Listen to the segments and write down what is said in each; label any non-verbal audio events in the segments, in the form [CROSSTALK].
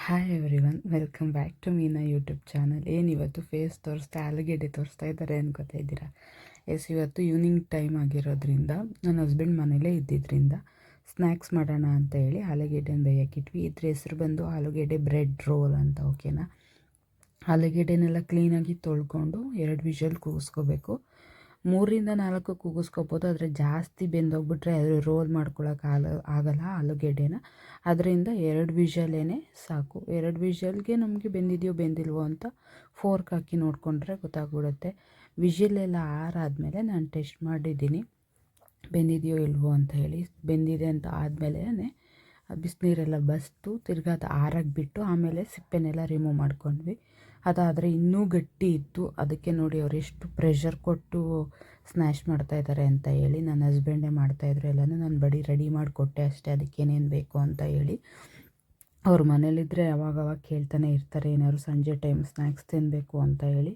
Hi everyone welcome back to Meena YouTube channel ಇವತ್ತು face ತೋರಿಸ್ತಾ, ಆಲೂಗೆಡ್ಡೆ ತೋರಿಸ್ತಾ ಇದ್ದಾರೆ ಅನ್ಕೋತಾ ಇದ್ದೀರಾ? ಎಸ್ ಇವತ್ತು ಈವ್ನಿಂಗ್ ಟೈಮ್ ಆಗಿರೋದ್ರಿಂದ ನನ್ನ ಹಸ್ಬೆಂಡ್ ಮನೇಲೇ ಇದ್ದಿದ್ದರಿಂದ ಸ್ನ್ಯಾಕ್ಸ್ ಮಾಡೋಣ ಅಂತ ಹೇಳಿ ಆಲೂಗೆಡ್ಡೆನ ಬೇಯಕ್ಕಿಟ್ವಿ ಇದ್ರ ಹೆಸರು ಬಂದು ಆಲೂಗೆಡ್ಡೆ ಬ್ರೆಡ್ ರೋಲ್ ಅಂತ ಓಕೆನಾ ಆಲೂಗೆಡ್ಡೆನೆಲ್ಲ ಕ್ಲೀನಾಗಿ ತೊಳ್ಕೊಂಡು ಎರಡು ವಿಷಲ್ ಕೂಗಿಸ್ಕೋಬೇಕು ಮೂರಿಂದ ನಾಲ್ಕು ಕೂಗಿಸ್ಕೋಬೋದು. ಆದರೆ ಜಾಸ್ತಿ ಬೆಂದೋಗ್ಬಿಟ್ರೆ ಅದು ರೋಲ್ ಮಾಡ್ಕೊಳ್ಳೋಕೆ ಆಲ, ಆಗೋಲ್ಲ ಆಲೂಗೆಡ್ಡೆನ. ಅದರಿಂದ ಎರಡು ವಿಷಲೇನೆ ಸಾಕು. ಎರಡು ವಿಷಲ್ಗೆ ನಮಗೆ ಬೆಂದಿದೆಯೋ ಬೆಂದಿಲ್ವೋ ಅಂತ ಫೋರ್ಕ್ ಹಾಕಿ ನೋಡಿಕೊಂಡ್ರೆ ಗೊತ್ತಾಗ್ಬಿಡುತ್ತೆ. ವಿಷಲೆಲ್ಲ ಆರಾದಮೇಲೆ ನಾನು ಟೆಸ್ಟ್ ಮಾಡಿದ್ದೀನಿ. ಬೆಂದಿದೆಯೋ ಇಲ್ವೋ ಅಂತ ಹೇಳಿ. ಬೆಂದಿದೆ ಅಂತ ಆದಮೇಲೆ ಬಿಸಿನೀರೆಲ್ಲ ಬಸ್ತು ತಿರ್ಗಾದ ಆರಕ್ಕೆ ಬಿಟ್ಟು ಆಮೇಲೆ ಸಿಪ್ಪೆನೆಲ್ಲ ರಿಮೂವ್ ಮಾಡ್ಕೊಂಡ್ವಿ. ಅದಾದರೆ ಇನ್ನೂ ಗಟ್ಟಿ ಇತ್ತು. ಅದಕ್ಕೆ ನೋಡಿ ಅವ್ರು ಎಷ್ಟು ಪ್ರೆಷರ್ ಕೊಟ್ಟು ಸ್ನ್ಯಾಶ್ ಮಾಡ್ತಾಯಿದ್ದಾರೆ ಅಂತ ಹೇಳಿ ನನ್ನ ಹಸ್ಬೆಂಡೇ ಮಾಡ್ತಾಯಿದ್ರು ಎಲ್ಲನೂ ನಾನು ಬಡಿ ರೆಡಿ ಮಾಡಿಕೊಟ್ಟೆ ಅಷ್ಟೇ ಅದಕ್ಕೇನೇನು ಬೇಕು ಅಂತ ಹೇಳಿ. ಅವ್ರ ಮನೇಲಿದ್ದರೆ ಅವಾಗವಾಗ ಕೇಳ್ತಾನೆ ಇರ್ತಾರೆ, ಏನಾದ್ರು ಸಂಜೆ ಟೈಮ್ ಸ್ನ್ಯಾಕ್ಸ್ ತಿನ್ನಬೇಕು ಅಂತ ಹೇಳಿ.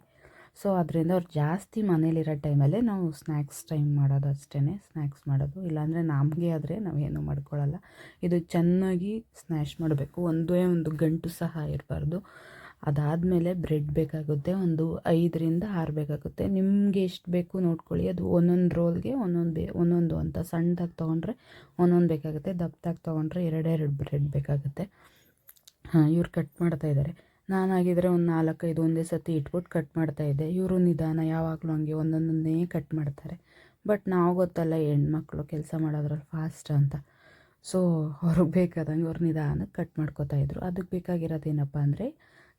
ಸೊ ಅದರಿಂದ ಅವ್ರು ಜಾಸ್ತಿ ಮನೇಲಿರೋ ಟೈಮಲ್ಲೇ ನಾವು ಸ್ನ್ಯಾಕ್ಸ್ ಟೈಮ್ ಮಾಡೋದು ಅಷ್ಟೇ ಸ್ನ್ಯಾಕ್ಸ್ ಮಾಡೋದು. ಇಲ್ಲಾಂದರೆ ನಮಗೆ ಆದರೆ ನಾವೇನು ಮಾಡ್ಕೊಳ್ಳಲ್ಲ ಇದು ಚೆನ್ನಾಗಿ ಸ್ನ್ಯಾಶ್ ಮಾಡಬೇಕು. ಒಂದೇ ಒಂದು ಗಂಟು ಸಹ ಇರಬಾರ್ದು. ಅದಾದಮೇಲೆ ಬ್ರೆಡ್ ಬೇಕಾಗುತ್ತೆ, ಒಂದು ಐದರಿಂದ ಆರು ಬೇಕಾಗುತ್ತೆ. ನಿಮಗೆ ಎಷ್ಟು ಬೇಕು ನೋಡ್ಕೊಳ್ಳಿ, ಅದು ಒಂದೊಂದು ರೋಲ್ಗೆ ಒಂದೊಂದು ಬೇ, ಒಂದೊಂದು ಅಂತ. ಸಣ್ಣದಾಗಿ ತೊಗೊಂಡ್ರೆ ಒಂದೊಂದು ಬೇಕಾಗುತ್ತೆ ದಪ್ಪದಾಗಿ ತೊಗೊಂಡ್ರೆ ಎರಡೆರಡು ಬ್ರೆಡ್ ಬೇಕಾಗುತ್ತೆ. ಹಾಂ, ಇವ್ರು ಕಟ್ ಮಾಡ್ತಾ ಇದ್ದಾರೆ ನಾನಾಗಿದ್ದರೆ ಒಂದು ನಾಲ್ಕೈದು ಒಂದೇ ಸತಿ ಇಟ್ಬಿಟ್ಟು ಕಟ್ ಮಾಡ್ತಾಯಿದ್ದೆ ಇವರು ನಿಧಾನ ಯಾವಾಗಲೂ ಹಂಗೆ ಒಂದೊಂದನ್ನೇ ಕಟ್ ಮಾಡ್ತಾರೆ. ಬಟ್ ನಾವು ಗೊತ್ತಲ್ಲ, ಹೆಣ್ಮಕ್ಳು ಕೆಲಸ ಮಾಡೋದ್ರಲ್ಲಿ ಫಾಸ್ಟ್ ಅಂತ. ಸೊ ಅವ್ರಿಗೆ ಬೇಕಾದಂಗೆ ಅವ್ರು ನಿಧಾನಕ್ಕೆ ಕಟ್ ಮಾಡ್ಕೋತಾಯಿದ್ರು ಅದಕ್ಕೆ ಬೇಕಾಗಿರೋದೇನಪ್ಪ ಅಂದರೆ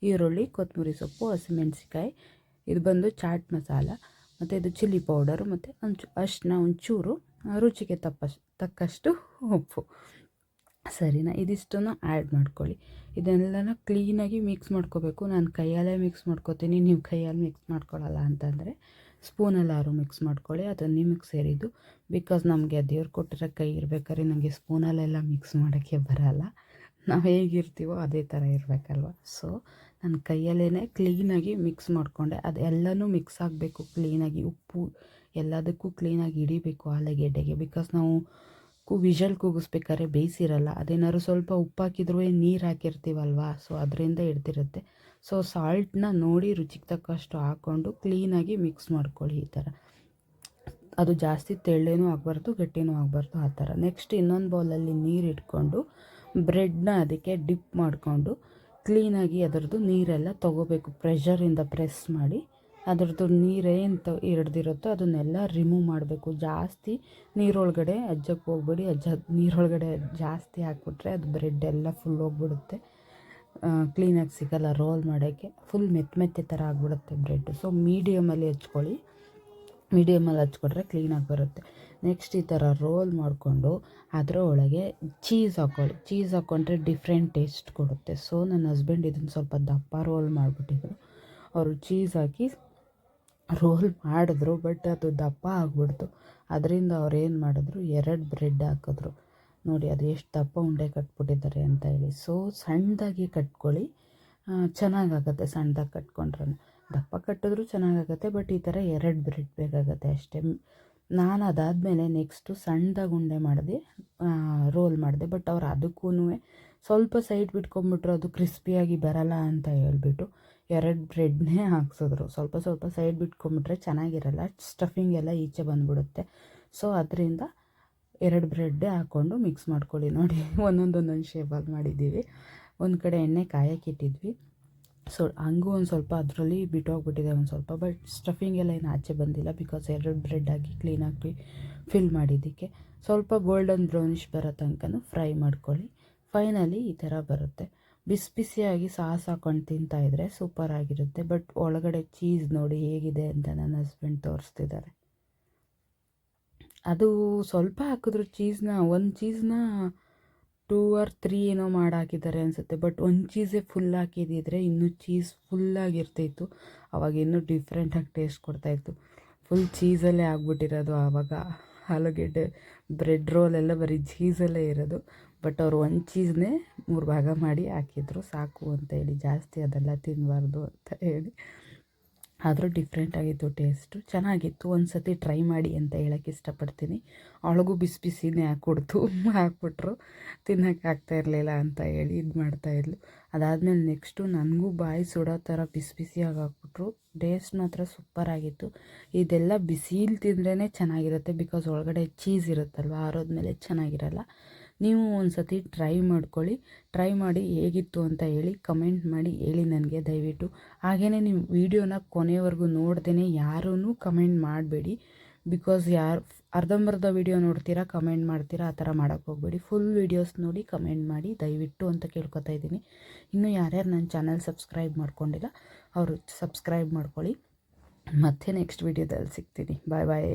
ಈರುಳ್ಳಿ, ಕೊತ್ತಂಬರಿ ಸೊಪ್ಪು ಹಸಿಮೆಣ್ಸಿಕಾಯಿ ಇದು ಬಂದು ಚಾಟ್ ಮಸಾಲ, ಮತ್ತು ಇದು ಚಿಲ್ಲಿ ಪೌಡರು, ಮತ್ತು ಒಂಚು ಅಷ್ಟನ್ನ ಒಂಚೂರು ರುಚಿಗೆ ತಪ್ಪಷ್ಟು ತಕ್ಕಷ್ಟು ಉಪ್ಪು. ಸರಿನಾ? ಇದಿಷ್ಟನ್ನು ಆ್ಯಡ್ ಮಾಡ್ಕೊಳ್ಳಿ. ಇದೆಲ್ಲನ ಕ್ಲೀನಾಗಿ ಮಿಕ್ಸ್ ಮಾಡ್ಕೋಬೇಕು. ನಾನು ಕೈಯಲ್ಲೇ ಮಿಕ್ಸ್ ಮಾಡ್ಕೋತೀನಿ. ನೀವು ಕೈಯಲ್ಲಿ ಮಿಕ್ಸ್ ಮಾಡ್ಕೊಳ್ಳಲ್ಲ ಅಂತಂದರೆ ಸ್ಪೂನಲ್ಲಾರು ಮಿಕ್ಸ್ ಮಾಡ್ಕೊಳ್ಳಿ. ಅದು ನಿಮಗೆ ಸೇರಿದ್ದು. ಬಿಕಾಸ್ ನಮಗೆ ದೇವ್ರು ಕೊಟ್ಟಿರೋ ಕೈ ಇರ್ಬೇಕಾದ್ರೆ ನನಗೆ ಸ್ಪೂನಲ್ಲೆಲ್ಲ ಮಿಕ್ಸ್ ಮಾಡೋಕ್ಕೆ ಬರಲ್ಲ. ನಾವು ಹೇಗಿರ್ತೀವೋ ಅದೇ ಥರ ಇರಬೇಕಲ್ವ? ಸೊ ನನ್ನ ಕೈಯಲ್ಲೇ ಕ್ಲೀನಾಗಿ ಮಿಕ್ಸ್ ಮಾಡಿಕೊಂಡೆ. ಅದೆಲ್ಲನೂ ಮಿಕ್ಸ್ ಆಗಬೇಕು ಕ್ಲೀನಾಗಿ ಉಪ್ಪು ಎಲ್ಲದಕ್ಕೂ ಕ್ಲೀನಾಗಿ ಹಿಡಿಬೇಕು ಆಲೂಗೆಡ್ಡೆಗೆ. ಬಿಕಾಸ್ ನಾವು ಕು ವಿಷಲ್ ಕೂಗಿಸ್ಬೇಕಾದ್ರೆ ಬೇಯಿಸಿರಲ್ಲ ಅದೇನಾದ್ರು ಸ್ವಲ್ಪ ಉಪ್ಪು ಹಾಕಿದ್ರೂ ನೀರು ಹಾಕಿರ್ತೀವಲ್ವ? ಸೊ ಅದರಿಂದ ಹಿಡ್ದಿರುತ್ತೆ. ಸೊ ಸಾಲ್ಟನ್ನ ನೋಡಿ ರುಚಿಗೆ ತಕ್ಕಷ್ಟು ಹಾಕ್ಕೊಂಡು ಕ್ಲೀನಾಗಿ ಮಿಕ್ಸ್ ಮಾಡ್ಕೊಳ್ಳಿ ಈ ಥರ ಅದು ಜಾಸ್ತಿ ತೆಳ್ಳೇನೂ ಆಗಬಾರ್ದು, ಗಟ್ಟಿನೂ ಆಗಬಾರ್ದು ಆ ಥರ ನೆಕ್ಸ್ಟ್ ಇನ್ನೊಂದು ಬೌಲಲ್ಲಿ ನೀರು ಇಟ್ಕೊಂಡು ಬ್ರೆಡ್ನ ಅದಕ್ಕೆ ಡಿಪ್ ಮಾಡಿಕೊಂಡು ಕ್ಲೀನಾಗಿ ಅದರದ್ದು ನೀರೆಲ್ಲ ತೊಗೋಬೇಕು. ಪ್ರೆಷರಿಂದ ಪ್ರೆಸ್ ಮಾಡಿ ಅದರದ್ದು ನೀರೇನು ತ ಹಿಡ್ದಿರುತ್ತೋ ಅದನ್ನೆಲ್ಲ ರಿಮೂವ್ ಮಾಡಬೇಕು. ಜಾಸ್ತಿ ನೀರೊಳಗಡೆ ಅಜ್ಜಕ್ಕೆ ಹೋಗ್ಬೇಡಿ. ಅಜ್ಜ ನೀರೊಳಗಡೆ ಜಾಸ್ತಿ ಹಾಕ್ಬಿಟ್ರೆ ಅದು ಬ್ರೆಡ್ ಎಲ್ಲ ಫುಲ್ ಹೋಗ್ಬಿಡುತ್ತೆ. ಕ್ಲೀನಾಗಿ ಸಿಗಲ್ಲ. ರೋಲ್ ಮಾಡೋಕ್ಕೆ ಫುಲ್ ಮೆತ್ತ ಮೆತ್ತೆ ಥರ ಆಗಿಬಿಡುತ್ತೆ ಬ್ರೆಡ್ ಸೊ ಮೀಡಿಯಮಲ್ಲಿ ಹಚ್ಕೊಳ್ಳಿ. ಮೀಡಿಯಮಲ್ಲಿ ಹಚ್ಕೊಟ್ರೆ ಕ್ಲೀನಾಗಿ ಬರುತ್ತೆ. ನೆಕ್ಸ್ಟ್ ಈ ಥರ ರೋಲ್ ಮಾಡಿಕೊಂಡು ಅದರ ಒಳಗೆ ಚೀಸ್ ಹಾಕೊಳ್ಳಿ. ಚೀಸ್ ಹಾಕ್ಕೊಂಡ್ರೆ ಡಿಫ್ರೆಂಟ್ ಟೇಸ್ಟ್ ಕೊಡುತ್ತೆ. ಸೊ ನನ್ನ ಹಸ್ಬೆಂಡ್ ಇದನ್ನು ಸ್ವಲ್ಪ ದಪ್ಪ ರೋಲ್ ಮಾಡಿಬಿಟ್ಟಿದ್ರು. ಅವರು ಚೀಸ್ ಹಾಕಿ ರೋಲ್ ಮಾಡಿದ್ರು ಬಟ್ ಅದು ದಪ್ಪ ಆಗಿಬಿಡ್ತು. ಅದರಿಂದ ಅವ್ರು ಏನು ಮಾಡಿದ್ರು? ಎರಡು ಬ್ರೆಡ್ ಹಾಕಿದ್ರು. ನೋಡಿ, ಅದು ಎಷ್ಟು ದಪ್ಪ ಉಂಡೆ ಕಟ್ಬಿಟ್ಟಿದ್ದಾರೆ ಅಂತ ಹೇಳಿ. ಸೊ ಸಣ್ಣದಾಗಿ ಕಟ್ಕೊಳ್ಳಿ. ಚೆನ್ನಾಗಾಗತ್ತೆ ಸಣ್ಣದಾಗಿ ಕಟ್ಕೊಂಡ್ರೆ ದಪ್ಪ ಕಟ್ಟಿದ್ರೂ ಚೆನ್ನಾಗಾಗತ್ತೆ, ಬಟ್ ಈ ಥರ ಎರಡು ಬ್ರೆಡ್ ಬೇಕಾಗತ್ತೆ ಅಷ್ಟೇ. ನಾನು ಅದಾದಮೇಲೆ ನೆಕ್ಸ್ಟು ಸಣ್ಣದಾಗಿ ಉಂಡೆ ಮಾಡಿದೆ ರೋಲ್ ಮಾಡಿದೆ, ಬಟ್ ಅವ್ರು ಅದಕ್ಕೂ ಸ್ವಲ್ಪ ಸೈಡ್ ಬಿಟ್ಕೊಂಬಿಟ್ರು ಅದು ಕ್ರಿಸ್ಪಿಯಾಗಿ ಬರಲ್ಲ ಅಂತ ಹೇಳ್ಬಿಟ್ಟು ಎರಡು ಬ್ರೆಡ್ನೇ ಹಾಕ್ಸಿದ್ರು. ಸ್ವಲ್ಪ ಸ್ವಲ್ಪ ಸೈಡ್ ಬಿಟ್ಕೊಂಬಿಟ್ರೆ ಚೆನ್ನಾಗಿರಲ್ಲ, ಸ್ಟಫಿಂಗ್ ಎಲ್ಲ ಈಚೆ ಬಂದುಬಿಡುತ್ತೆ. ಸೊ, ಅದರಿಂದ ಎರಡು ಬ್ರೆಡ್ಡೇ ಹಾಕ್ಕೊಂಡು ಮಿಕ್ಸ್ ಮಾಡ್ಕೊಳ್ಳಿ ನೋಡಿ. ಒಂದೊಂದೊಂದೊಂದು ಶೇಪಲ್ಲಿ ಮಾಡಿದ್ದೀವಿ. ಒಂದು ಕಡೆ ಎಣ್ಣೆ ಕಾಯಕ್ಕಿಟ್ಟಿದ್ವಿ ಸೊ, ಹಂಗೂ ಒಂದು ಸ್ವಲ್ಪ ಅದರಲ್ಲಿ ಬಿಟ್ಟೋಗ್ಬಿಟ್ಟಿದೆ ಒಂದು ಸ್ವಲ್ಪ ಬಟ್ ಸ್ಟಫಿಂಗ್ ಎಲ್ಲ ಏನು ಆಚೆ ಬಂದಿಲ್ಲ ಬಿಕಾಸ್ ಎರಡು ಬ್ರೆಡ್ ಹಾಕಿ ಕ್ಲೀನಾಗಿ ಫಿಲ್ ಮಾಡಿದ್ದಕ್ಕೆ. ಸ್ವಲ್ಪ ಗೋಲ್ಡನ್ ಬ್ರೌನಿಷ್ ಬರೋ ತನಕ ಫ್ರೈ ಮಾಡ್ಕೊಳ್ಳಿ. ಫೈನಲಿ ಈ ಥರ ಬರುತ್ತೆ. ಬಿಸಿ ಬಿಸಿಯಾಗಿ ಸಾಸ್ ಹಾಕೊಂಡು ತಿಂತಾಯಿದ್ರೆ ಸೂಪರ್ ಆಗಿರುತ್ತೆ ಬಟ್ ಒಳಗಡೆ ಚೀಸ್ ನೋಡಿ ಹೇಗಿದೆ ಅಂತ ನನ್ನ ಹಸ್ಬೆಂಡ್ ತೋರಿಸ್ತಿದ್ದಾರೆ. ಅದು ಸ್ವಲ್ಪ ಹಾಕಿದ್ರು ಚೀಸ್ನ ಒಂದು ಚೀಸ್ನ ಟೂ ಆರ್ ತ್ರೀ ಏನೋ ಮಾಡಿ ಹಾಕಿದ್ದಾರೆ ಅನಿಸುತ್ತೆ. ಬಟ್ ಒಂದು ಚೀಸೇ ಫುಲ್ ಹಾಕಿದ್ದಿದ್ರೆ ಇನ್ನೂ ಚೀಸ್ ಫುಲ್ಲಾಗಿರ್ತಿತ್ತು ಅವಾಗ ಇನ್ನೂ ಡಿಫ್ರೆಂಟಾಗಿ ಟೇಸ್ಟ್ ಕೊಡ್ತಾಯಿತ್ತು ಫುಲ್ ಚೀಸಲ್ಲೇ ಆಗ್ಬಿಟ್ಟಿರೋದು ಆವಾಗ ಆಲೂಗೆಡ್ಡೆ ಬ್ರೆಡ್ ರೋಲ್ ಎಲ್ಲ ಬರೀ ಚೀಸಲ್ಲೇ ಇರೋದು. ಬಟ್ ಅವರು ಒಂದು ಚೀಸ್ನೇ ಮೂರು ಭಾಗ ಮಾಡಿ ಹಾಕಿದ್ರು. ಸಾಕು ಅಂತ ಹೇಳಿ ಜಾಸ್ತಿ ಅದೆಲ್ಲ ತಿನ್ನಬಾರ್ದು ಅಂತ ಹೇಳಿ. ಆದರೂ ಡಿಫ್ರೆಂಟಾಗಿತ್ತು ಟೇಸ್ಟು ಚೆನ್ನಾಗಿತ್ತು ಒಂದು ಸತಿ ಟ್ರೈ ಮಾಡಿ ಅಂತ ಹೇಳೋಕ್ಕೆ ಇಷ್ಟಪಡ್ತೀನಿ. ಅವಳಿಗೂ ಬಿಸಿ ಬಿಸಿನೇ ಹಾಕ್ಕೊಡ್ತು. [LAUGHS] ಹಾಕ್ಬಿಟ್ರು. ತಿನ್ನೋಕ್ಕಾಗ್ತಾ ಇರಲಿಲ್ಲ ಅಂತ ಹೇಳಿ ಇದು ಮಾಡ್ತಾಯಿದ್ಲು ಅದಾದಮೇಲೆ ನೆಕ್ಸ್ಟು ನನಗೂ ಬಾಯಿ ಸುಡೋ ಥರ ಬಿಸಿ ಬಿಸಿಯಾಗಿ ಹಾಕ್ಬಿಟ್ರು. ಟೇಸ್ಟ್ ಮಾತ್ರ ಸೂಪರಾಗಿತ್ತು ಇದೆಲ್ಲ ಬಿಸಿಲಿ ತಿಂದ್ರೇ ಚೆನ್ನಾಗಿರುತ್ತೆ ಬಿಕಾಸ್ ಒಳಗಡೆ ಚೀಸ್ ಇರುತ್ತಲ್ವ, ಆರೋದ್ಮೇಲೆ ಚೆನ್ನಾಗಿರಲ್ಲ. ನೀವು ಒಂದು ಸತಿ ಟ್ರೈ ಮಾಡ್ಕೊಳ್ಳಿ. ಟ್ರೈ ಮಾಡಿ ಹೇಗಿತ್ತು ಅಂತ ಹೇಳಿ ಕಮೆಂಟ್ ಮಾಡಿ ಹೇಳಿ ನನಗೆ ದಯವಿಟ್ಟು. ಹಾಗೆಯೇ ನಿಮ್ಮ ವೀಡಿಯೋನ ಕೊನೆವರೆಗೂ ನೋಡ್ದೇ ಯಾರೂ ಕಮೆಂಟ್ ಮಾಡಬೇಡಿ. ಬಿಕಾಸ್ ಯಾರು ಅರ್ಧಂಬರ್ಧ ವೀಡಿಯೋ ನೋಡ್ತೀರಾ ಕಮೆಂಟ್ ಮಾಡ್ತೀರಾ, ಆ ಥರ ಮಾಡೋಕ್ಕೆ ಹೋಗಬೇಡಿ. ಫುಲ್ ವೀಡಿಯೋಸ್ ನೋಡಿ ಕಮೆಂಟ್ ಮಾಡಿ ದಯವಿಟ್ಟು ಅಂತ ಕೇಳ್ಕೊತಾ ಇದ್ದೀನಿ. ಇನ್ನೂ ಯಾರ್ಯಾರು ನನ್ನ ಚಾನಲ್ ಸಬ್ಸ್ಕ್ರೈಬ್ ಮಾಡ್ಕೊಂಡಿಲ್ಲ, ಅವರು ಸಬ್ಸ್ಕ್ರೈಬ್ ಮಾಡ್ಕೊಳ್ಳಿ. ಮತ್ತೆ ನೆಕ್ಸ್ಟ್ ವೀಡಿಯೋದಲ್ಲಿ ಸಿಗ್ತೀನಿ. ಬಾಯ್ ಬಾಯ್